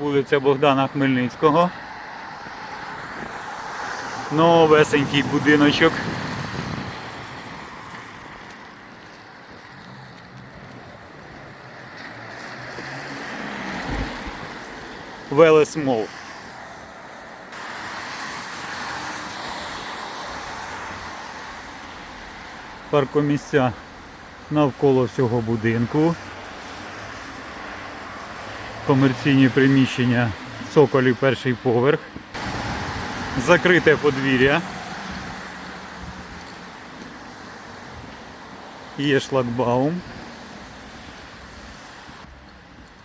вулиця Богдана Хмельницького. Новесенький будиночок. Велесмол. Паркомісця навколо всього будинку. Комерційні приміщення цоколі перший поверх. Закрите подвір'я. Є шлагбаум.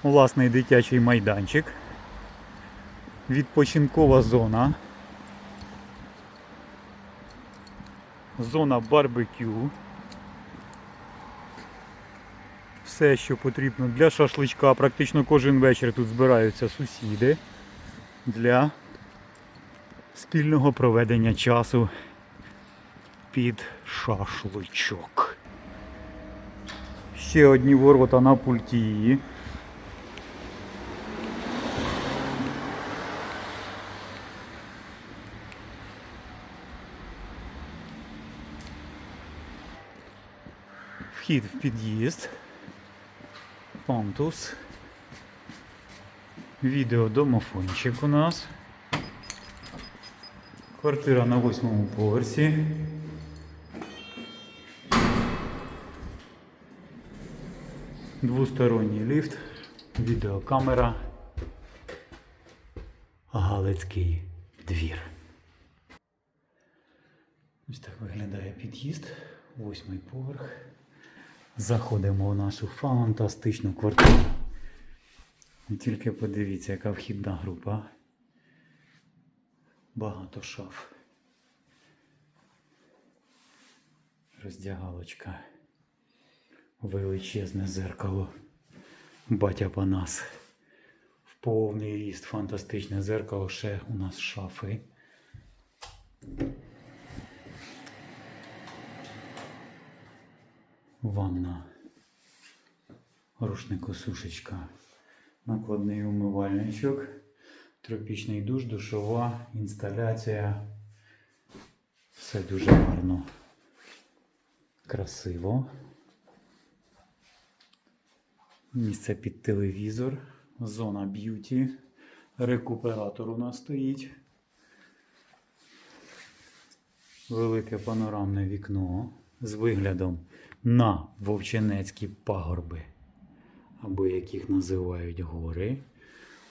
Власний дитячий майданчик. Відпочинкова зона. Зона барбекю. Все, що потрібно для шашличка. Практично кожен вечір тут збираються сусіди для спільного проведення часу під шашличок. Ще одні ворота на пульті. Вхід в під'їзд. Пантус. Відеодомофончик у нас. Квартира на восьмому поверсі. Двосторонній ліфт, відеокамера, Галицький двір. Ось так виглядає під'їзд, восьмий поверх. Заходимо в нашу фантастичну квартиру. Тільки подивіться, яка вхідна група. Багато шаф. Роздягалочка. Величезне зеркало. Батя Панас. В повний ріст фантастичне зеркало. Ще у нас шафи. Ванна. Рушникосушечка. Накладний умивальничок. Тропічний душ, душова, інсталяція. Все дуже гарно. Красиво. Місце під телевізор. Зона б'юті. Рекуператор у нас стоїть. Велике панорамне вікно з виглядом на Вовченецькі пагорби, або яких називають гори.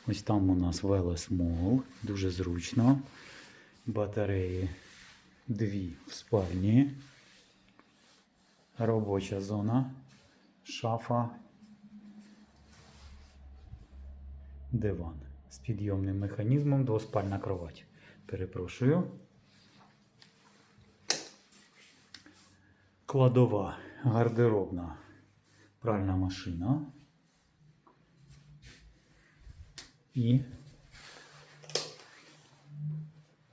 Ось там у нас велосмол, дуже зручно. Батареї дві в спальні. Робоча зона, шафа, диван з підйомним механізмом, двоспальна кровать. Перепрошую. Кладова, гардеробна, пральна машина. І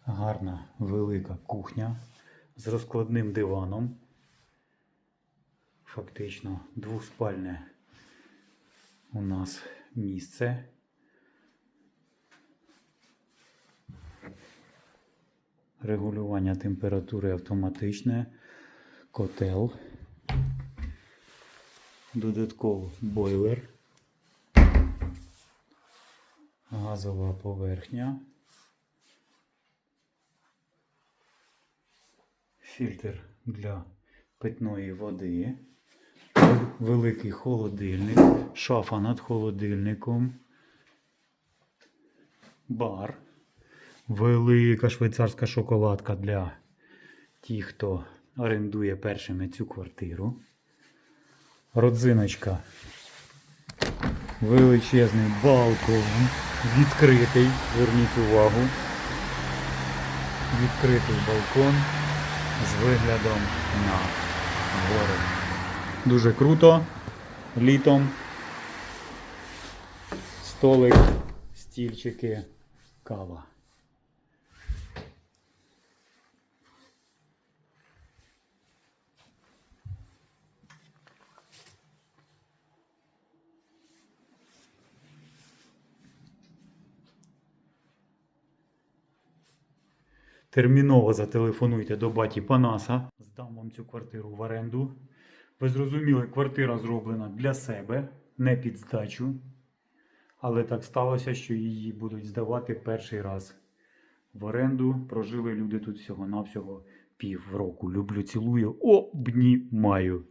гарна велика кухня з розкладним диваном. Фактично двоспальне у нас місце. Регулювання температури автоматичне, котел, додатково бойлер. газова поверхня, фільтр для питної води, великий холодильник, шафа над холодильником, бар, велика швейцарська шоколадка для тих, хто орендує першими цю квартиру. Родзиночка величезний балкон, відкритий, зверніть увагу. Відкритий балкон з виглядом на гори. Дуже круто. Літом. Столик, стільчики, кава. Терміново зателефонуйте до баті Панаса. Здам вам цю квартиру в оренду. Ви зрозуміли, квартира зроблена для себе, не під здачу. Але так сталося, що її будуть здавати перший раз. В оренду прожили люди тут всього-навсього пів року. Люблю, цілую, обнімаю.